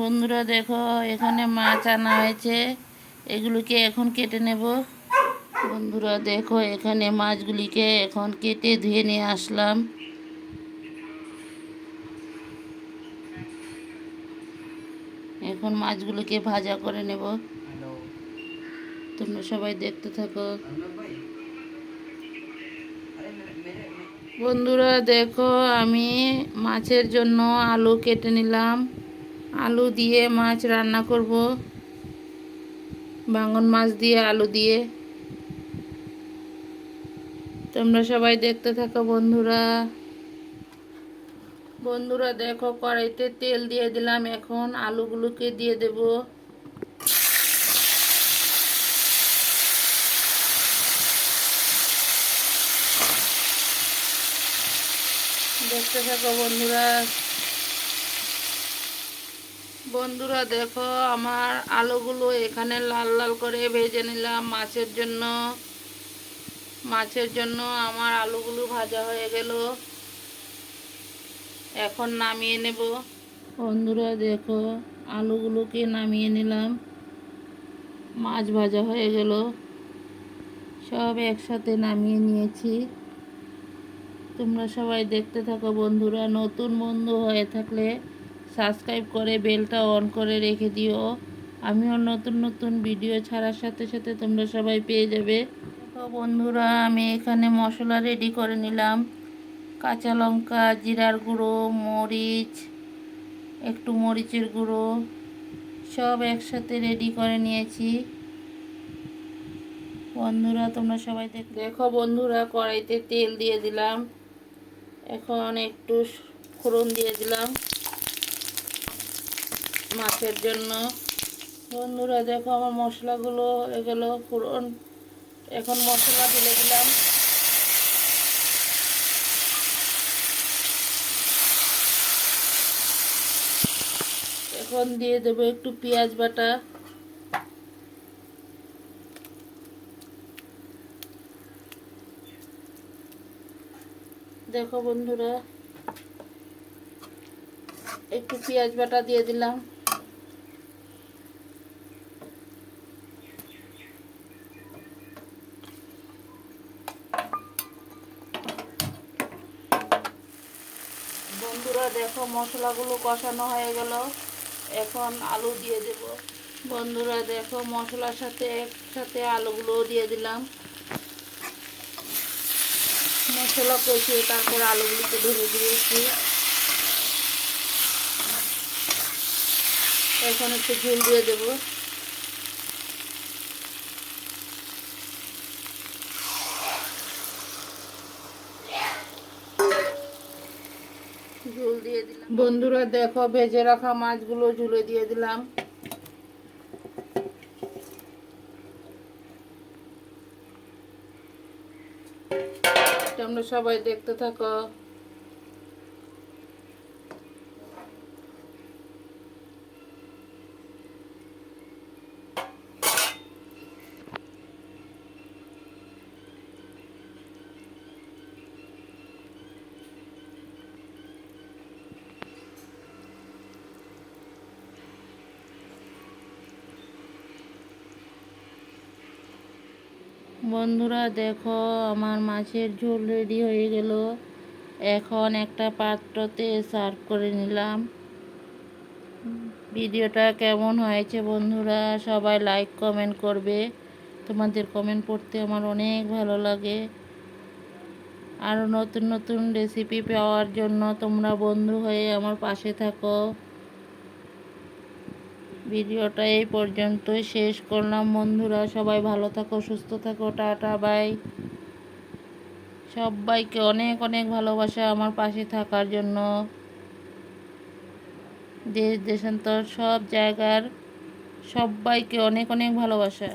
বন্ধুরা দেখো এখানে মাছ আনা হয়েছে। এগুলোকে এখন কেটে নেব। বন্ধুরা দেখো এখানে মাছগুলিকে এখন কেটে ধুয়ে নিয়ে আসলাম। এখন মাছগুলোকে ভাজা করে নেব। তোমরা সবাই দেখতে থাকো। বন্ধুরা দেখো আমি মাছের জন্য আলু কেটে নিলাম। আলু দিয়ে মাছ রান্না করব। বাঙন মাছ দিয়ে আলু দিয়ে। তোমরা সবাই দেখতে থাকো বন্ধুরা। বন্ধুরা দেখো কড়াইতে তেল দিয়ে দিলাম, এখন আলুগুলোকে দিয়ে দেব। দেখতে থাকো বন্ধুরা। বন্ধুরা দেখো, আমার আলুগুলো এখানে লাল লাল করে ভেজে নিলাম মাছের জন্য। মাছের জন্য আমার আলুগুলো ভাজা হয়ে গেল। এখন নামিয়ে নেব। বন্ধুরা দেখো, আলুগুলোকে নামিয়ে নিলাম। মাছ ভাজা হয়ে গেল। সব একসাথে নামিয়ে নিয়েছি। তোমরা সবাই দেখতে থাকো বন্ধুরা। নতুন বন্ধু হয়ে থাকলে সাবস্ক্রাইব করে বেলটা অন করে রেখে দিও। আমিও নতুন নতুন ভিডিও ছাড়ার সাথে সাথে তোমরা সবাই পেয়ে যাবে। তো বন্ধুরা, আমি এখানে মশলা রেডি করে নিলাম। কাঁচা লঙ্কা, জিরার গুঁড়ো, মরিচ, একটু মরিচের গুঁড়ো, সব একসাথে রেডি করে নিয়েছি। বন্ধুরা, তোমরা সবাই দেখ, দেখো বন্ধুরা, কড়াইতে তেল দিয়ে দিলাম। এখন একটু ফোড়ন দিয়ে দিলাম। মাছের জন্য। বন্ধুরা, দেখো আমার মশলাগুলো এগুলো ফোড়ন এখন মশলা ঢেলে দিলাম। এখন দিয়ে দেবো একটু পেঁয়াজ বাটা। দেখো বন্ধুরা, একটু পেঁয়াজ বাটা দিয়ে দিলাম। বন্ধুরা দেখো, মশলাগুলো কষানো হয়ে গেল। এখন আলু দিয়ে দেব। বন্ধুরা দেখো, মশলার সাথে একসাথে আলুগুলো দিয়ে দিলাম। মশলা কষিয়ে তারপর আলুগুলিকে ধরে দিয়েছি। এখন একটু ঝুল দিয়ে দেবো। বন্ধুরা দেখো ভেজে রাখা মাছগুলো ঝুলে দিয়ে দিলাম। তোমরা সবাই দেখতে থাকো। বন্ধুরা, দেখো আমার মাছের ঝোল রেডি হয়ে গেল। এখন একটা পাত্রতে সার্ভ করে নিলাম। ভিডিওটা কেমন হয়েছে বন্ধুরা, সবাই লাইক কমেন্ট করবে। তোমাদের কমেন্ট পড়তে আমার অনেক ভালো লাগে। আরও নতুন নতুন রেসিপি পাওয়ার জন্য তোমরা বন্ধু হয়ে আমার পাশে থাকো। ভিডিওটা এই পর্যন্তই শেষ করলাম। বন্ধুরা, সবাই ভালো থাকো, সুস্থ থাকো, টাটা, বাই। সবাইকে অনেক অনেক ভালোবাসা আমার পাশে থাকার জন্য। দেশ, দেশান্তর সব জায়গার সবাইকে অনেক অনেক ভালোবাসা।